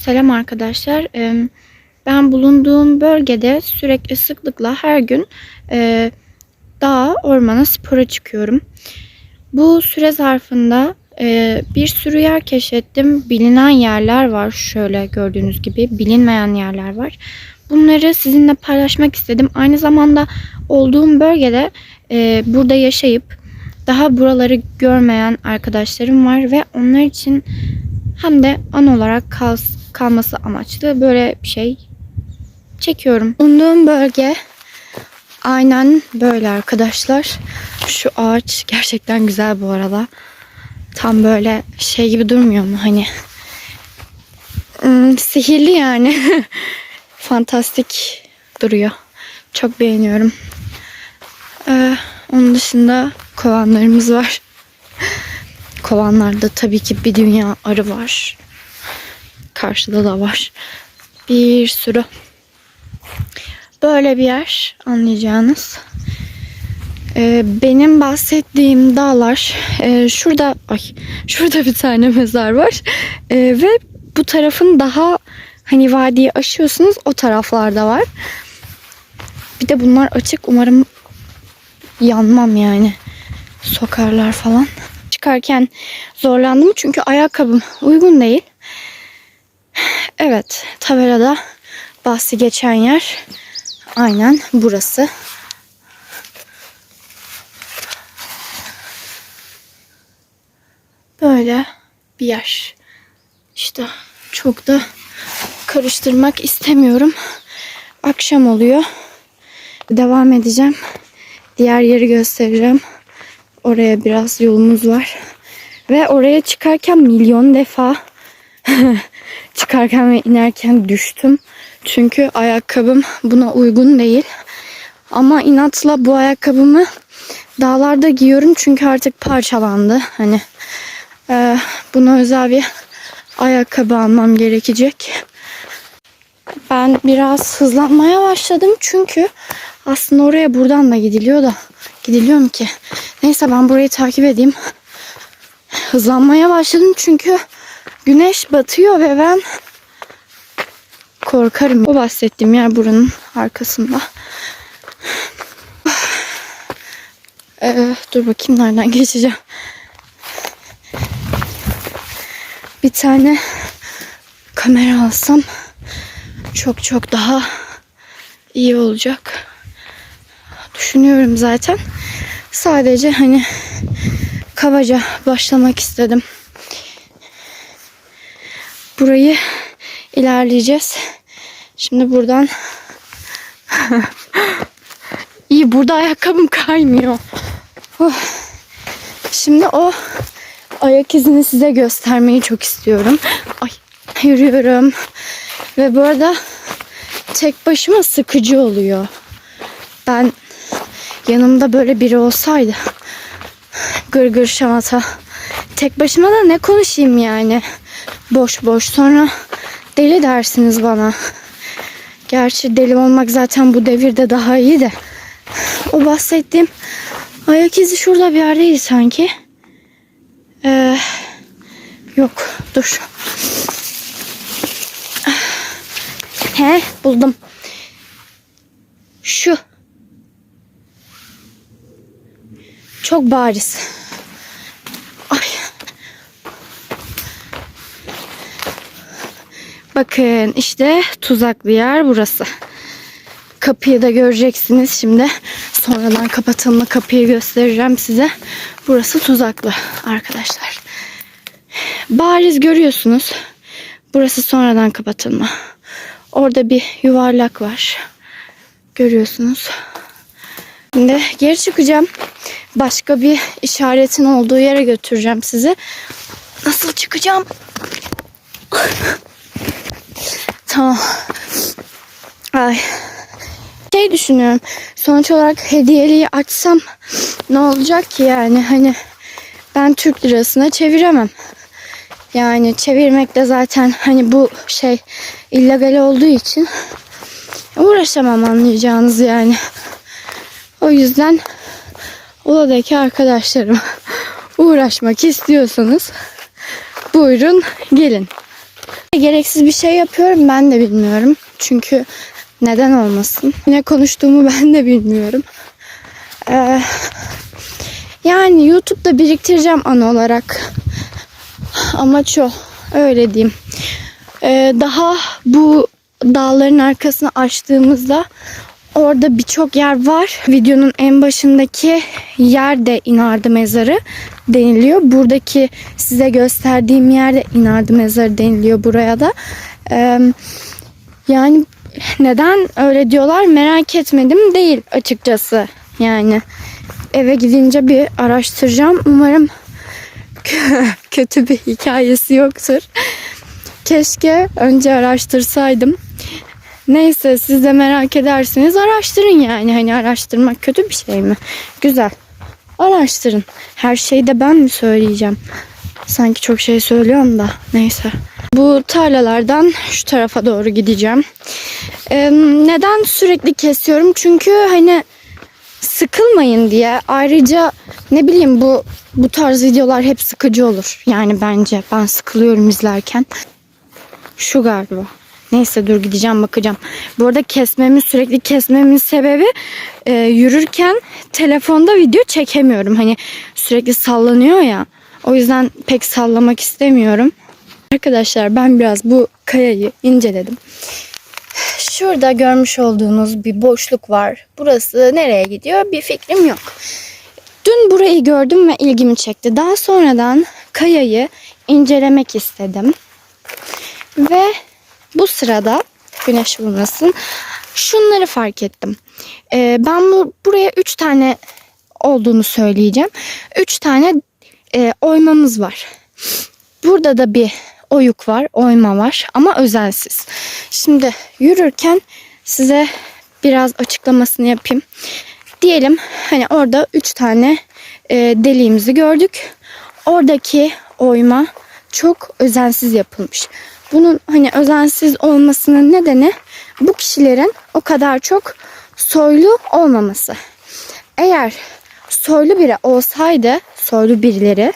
Selam arkadaşlar. Ben bulunduğum bölgede sürekli sıklıkla her gün e, dağa, ormana, spora çıkıyorum. Bu süre zarfında e, bir sürü yer keşfettim. Bilinen yerler var şöyle gördüğünüz gibi. Bilinmeyen yerler var. Bunları sizinle paylaşmak istedim. Aynı zamanda olduğum bölgede e, burada yaşayıp daha buraları görmeyen arkadaşlarım var ve onlar için hem de an olarak kal, kalması amaçlı böyle bir şey çekiyorum. Bulunduğum bölge aynen böyle arkadaşlar. Şu ağaç gerçekten güzel bu arada. Tam böyle şey gibi durmuyor mu hani? Hmm, sihirli yani. Fantastik duruyor. Çok beğeniyorum. Ee, onun dışında kovanlarımız var. Kovanlarda tabii ki bir dünya arı var. Karşıda da var. Bir sürü. Böyle bir yer anlayacağınız. Ee, benim bahsettiğim dağlar e, şurada ay şurada bir tane mezar var Ee, ve bu tarafın daha hani vadiyi aşıyorsunuz o taraflarda var. Bir de bunlar açık umarım yanmam yani sokarlar falan. Çıkarken zorlandım çünkü ayakkabım uygun değil. Evet tabelada bahsi geçen yer aynen burası. Böyle bir yer. İşte çok da karıştırmak istemiyorum. Akşam oluyor. Devam edeceğim. Diğer yeri göstereceğim. Oraya biraz yolumuz var. Ve oraya çıkarken milyon defa çıkarken ve inerken düştüm. Çünkü ayakkabım buna uygun değil. Ama inatla bu ayakkabımı dağlarda giyiyorum çünkü artık parçalandı. Hani e, buna özel bir ayakkabı almam gerekecek. Ben biraz hızlanmaya başladım çünkü aslında oraya buradan da gidiliyor da gidiliyor mu ki? Neyse ben burayı takip edeyim. Hızlanmaya başladım çünkü güneş batıyor ve ben korkarım. O bahsettiğim yer buranın arkasında. Ee, dur bakayım nereden geçeceğim. Bir tane kamera alsam çok çok daha iyi olacak. Düşünüyorum zaten. Sadece hani kabaca başlamak istedim. Burayı ilerleyeceğiz. Şimdi buradan İyi burada ayakkabım kaymıyor. Oh. Şimdi o ayak izini size göstermeyi çok istiyorum. Ay yürüyorum. Ve bu arada tek başıma sıkıcı oluyor. Ben yanımda böyle biri olsaydı gır gır şamata tek başıma da ne konuşayım yani boş boş sonra deli dersiniz bana. Gerçi deli olmak zaten bu devirde daha iyi de o bahsettiğim ayak izi şurada bir yerdeydi sanki. Ee, yok dur. He buldum. Şu. Çok bariz. Bakın işte tuzaklı yer burası. Kapıyı da göreceksiniz şimdi. Sonradan kapatılma kapıyı göstereceğim size. Burası tuzaklı arkadaşlar. Bariz görüyorsunuz. Burası sonradan kapatılma. Orada bir yuvarlak var. Görüyorsunuz. Şimdi geri çıkacağım. Başka bir işaretin olduğu yere götüreceğim sizi. Nasıl çıkacağım? Tamam. Ay. Şey düşünüyorum. Sonuç olarak hediyeliği açsam ne olacak ki yani? Hani ben Türk lirasına çeviremem. Yani çevirmekle zaten hani bu şey illegal olduğu için uğraşamam anlayacağınız yani. O yüzden Ula'daki arkadaşlarım uğraşmak istiyorsanız buyurun gelin. Gereksiz bir şey yapıyorum ben de bilmiyorum. Çünkü neden olmasın? Ne konuştuğumu ben de bilmiyorum. Ee, yani YouTube'da biriktireceğim an olarak. Amaç o. Öyle diyeyim. Ee, daha bu dağların arkasını açtığımızda orada birçok yer var. Videonun en başındaki yer de İnardı Mezarı deniliyor. Buradaki size gösterdiğim yerde İnardı Mezarı deniliyor buraya da. Ee, yani neden öyle diyorlar merak etmedim değil açıkçası. Yani eve gidince bir araştıracağım. Umarım kötü bir hikayesi yoktur. Keşke önce araştırsaydım. Neyse siz de merak edersiniz araştırın yani. Hani araştırmak kötü bir şey mi? Güzel. Araştırın. Her şeyi de ben mi söyleyeceğim? Sanki çok şey söylüyorum da. Neyse. Bu tarlalardan şu tarafa doğru gideceğim. Ee, neden sürekli kesiyorum? Çünkü hani sıkılmayın diye. Ayrıca ne bileyim bu bu tarz videolar hep sıkıcı olur. Yani bence ben sıkılıyorum izlerken. Şu galiba. Neyse dur gideceğim bakacağım. Bu arada kesmemin sürekli kesmemin sebebi e, yürürken telefonda video çekemiyorum. Hani sürekli sallanıyor ya. O yüzden pek sallamak istemiyorum. Arkadaşlar ben biraz bu kayayı inceledim. Şurada görmüş olduğunuz bir boşluk var. Burası nereye gidiyor bir fikrim yok. Dün burayı gördüm ve ilgimi çekti. Daha sonradan kayayı incelemek istedim. Ve bu sırada güneş vurmasın şunları fark ettim. Ee, ben bu, buraya 3 tane olduğunu söyleyeceğim. 3 tane e, oymamız var. Burada da bir oyuk var, oyma var ama özensiz. Şimdi yürürken size biraz açıklamasını yapayım. Diyelim hani orada 3 tane e, deliğimizi gördük. Oradaki oyma çok özensiz yapılmış. Bunun hani özensiz olmasının nedeni bu kişilerin o kadar çok soylu olmaması. Eğer soylu biri olsaydı, soylu birileri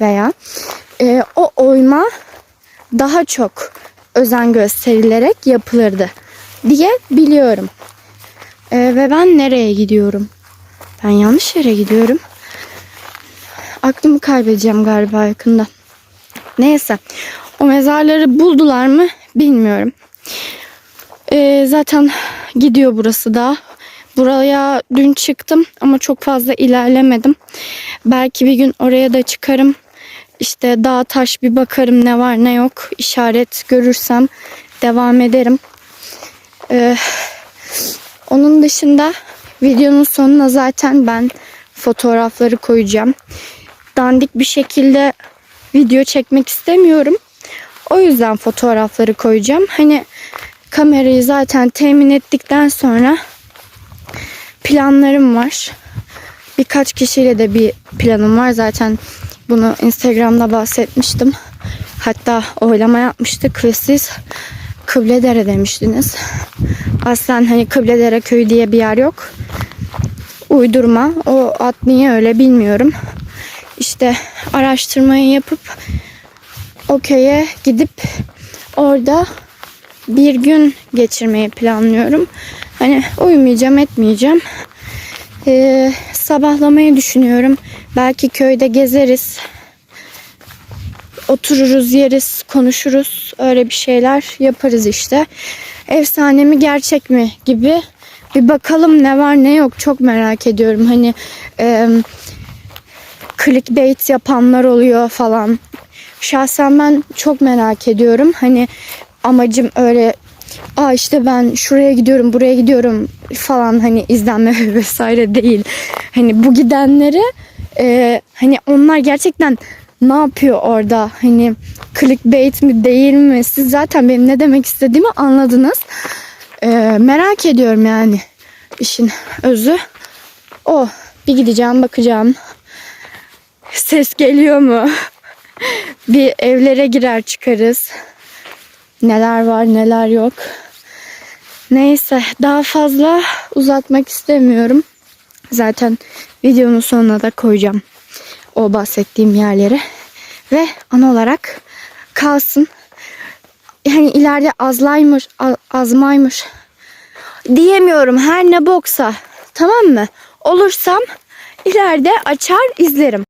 veya e, o oyma daha çok özen gösterilerek yapılırdı diye biliyorum. E, ve ben nereye gidiyorum? Ben yanlış yere gidiyorum. Aklımı kaybedeceğim galiba yakında. Neyse. O mezarları buldular mı bilmiyorum. E, zaten gidiyor burası da. Buraya dün çıktım ama çok fazla ilerlemedim. Belki bir gün oraya da çıkarım. İşte dağ taş bir bakarım ne var ne yok. İşaret görürsem devam ederim. Ee, onun dışında videonun sonuna zaten ben fotoğrafları koyacağım. Dandik bir şekilde video çekmek istemiyorum. O yüzden fotoğrafları koyacağım. Hani kamerayı zaten temin ettikten sonra planlarım var. Birkaç kişiyle de bir planım var. Zaten bunu Instagram'da bahsetmiştim. Hatta oylama yapmıştık ve siz Kıbledere demiştiniz. Aslen hani Kıbledere köyü diye bir yer yok. Uydurma. O ad niye öyle bilmiyorum. İşte araştırmayı yapıp o köye gidip orada bir gün geçirmeyi planlıyorum. Hani uyumayacağım etmeyeceğim. Ee, sabahlamayı düşünüyorum. Belki köyde gezeriz. Otururuz, yeriz, konuşuruz. Öyle bir şeyler yaparız işte. Efsane mi gerçek mi gibi bir bakalım ne var ne yok çok merak ediyorum. Hani e, clickbait yapanlar oluyor falan. Şahsen ben çok merak ediyorum. Hani amacım öyle Aa işte ben şuraya gidiyorum, buraya gidiyorum falan hani izlenme vesaire değil. Hani bu gidenleri e, hani onlar gerçekten ne yapıyor orada? Hani clickbait mi değil mi? Siz zaten benim ne demek istediğimi anladınız. E, merak ediyorum yani işin özü. O bir gideceğim bakacağım. Ses geliyor mu? Bir evlere girer çıkarız. Neler var neler yok. Neyse daha fazla uzatmak istemiyorum. Zaten videonun sonuna da koyacağım o bahsettiğim yerlere. Ve an olarak kalsın. yani ileride azlaymış, azmaymış diyemiyorum her ne boksa. Tamam mı? Olursam ileride açar izlerim.